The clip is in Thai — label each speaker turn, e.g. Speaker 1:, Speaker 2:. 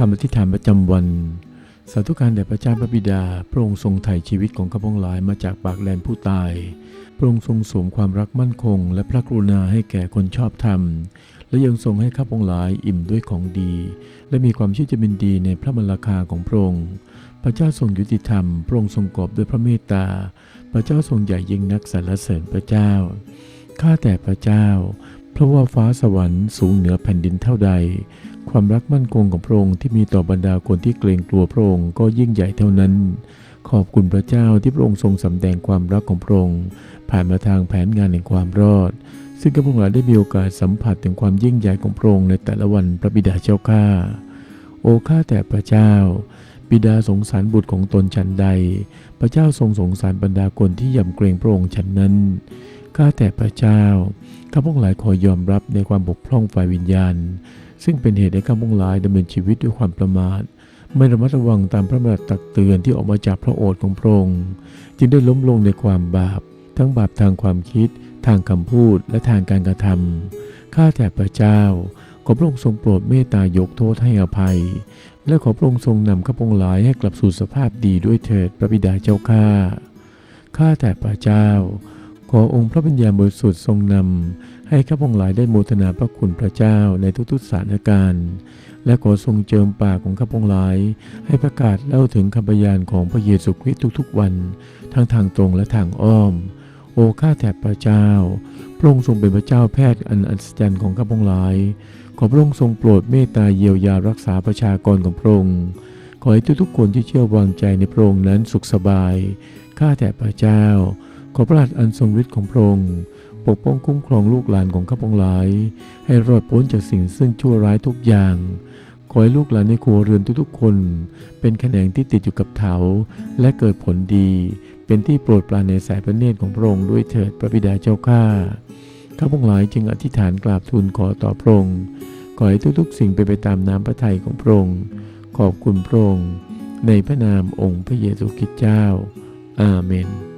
Speaker 1: ทำอธิษฐานประจำวัน สาธุการแด่พระเจ้าพระบิดา พระองค์ทรงไถ่ชีวิตของข้าพงหลายมาจากปากแดนผู้ตาย พระองค์ทรงสวมความรักมั่นคง และพระกรุณาให้แก่คนชอบธรรม และยังทรงให้ข้าพงหลายอิ่มด้วยของดี และมีความชื่นจะเป็นดีในพระมรรคาของพระองค์ พระเจ้าทรงยุติธรรม พระองค์ทรงกอบด้วยพระเมตตา พระเจ้าทรงใหญ่ยิ่งนักสรรเสริญพระเจ้า ข้าแต่พระเจ้า เพราะว่าฟ้าสวรรค์สูงเหนือแผ่นดินเท่าใด ความรักมั่นคงของพระองค์ที่มีต่อบรรดาคนที่เกรงกลัวพระองค์ก็ยิ่งใหญ่เท่านั้น ขอบคุณพระเจ้าที่พระองค์ทรงสำแดงความรักของพระองค์ผ่านมาทางแผนงานแห่งความรอด ซึ่งข้าพงหลายได้มีโอกาสสัมผัสถึงความยิ่งใหญ่ของพระองค์ในแต่ละวันพระบิดาเจ้าข้าโอ้ข้าแต่พระเจ้า บิดาสงสารบุตรของตนฉันใด พระเจ้าทรงสงสารบรรดาคนที่ยำเกรงพระองค์ฉันนั้นข้าแต่พระเจ้าข้าพงหลายขอยอมรับในความบกพร่องฝ่ายวิญญาณ ซึ่งเป็นเหตุให้ข้าพงหลายดำเนินชีวิตด้วยความประมาท ไม่ระมัดระวังตามพระบัญญัติตักเตือนที่ออกมาจากพระโอษฐ์ของพระองค์จึงได้ล้มลงในความบาป ทั้งบาปทางความคิด ทางคำพูดและทางการกระทำข้าแต่พระเจ้า ขอพระองค์ทรงโปรดเมตตายกโทษให้อภัย และขอพระองค์ทรงนำข้าพงหลายให้กลับสู่สภาพดีด้วยเถิดพระบิดาเจ้าข้าข้าแต่พระเจ้า ขอองค์พระปัญญาบริสุทธิ์ทรงนำ ให้ข้าพงหลายได้โมทนาพระคุณพระเจ้าในทุกๆสถานการณ์ และขอทรงเจิมปากของข้าพงหลาย ให้ประกาศเล่าถึงคำพยานของพระเยซูคริสต์ทุกๆวัน ทั้งทางตรงและทางอ้อม โอ้ข้าแต่พระเจ้า พระองค์ทรงเป็นพระเจ้าแพทย์อันอัศจรรย์ของข้าพงหลาย ขอพระองค์ทรงโปรดเมตตาเยียวยารักษาประชากรของพระองค์ขอให้ทุกๆคนที่เชื่อวางใจในพระองค์นั้นสุขสบายข้าแต่พระเจ้า ขอพระหัตถ์อันทรงฤทธิ์ของพระองค์ปกป้องคุ้มครองลูกหลานของข้าพงหลาย ให้รอดพ้นจากสิ่งซึ่งชั่วร้ายทุกอย่าง ขอให้ลูกหลานในครัวเรือนทุกๆคน เป็นแขนงที่ติดอยู่กับเถาและเกิดผลดี เป็นที่โปรดปรานในสายพระเนตรของพระองค์ด้วยเถิดพระบิดาเจ้าข้าข้าพงหลายจึงอธิษฐานกราบทูลขอต่อพระองค์ขอให้ทุกๆ สิ่งเป็นไปตามน้ำพระทัยของพระองค์ขอบคุณพระองค์ในพระนามองค์พระเยซูคริสต์เจ้า อาเมน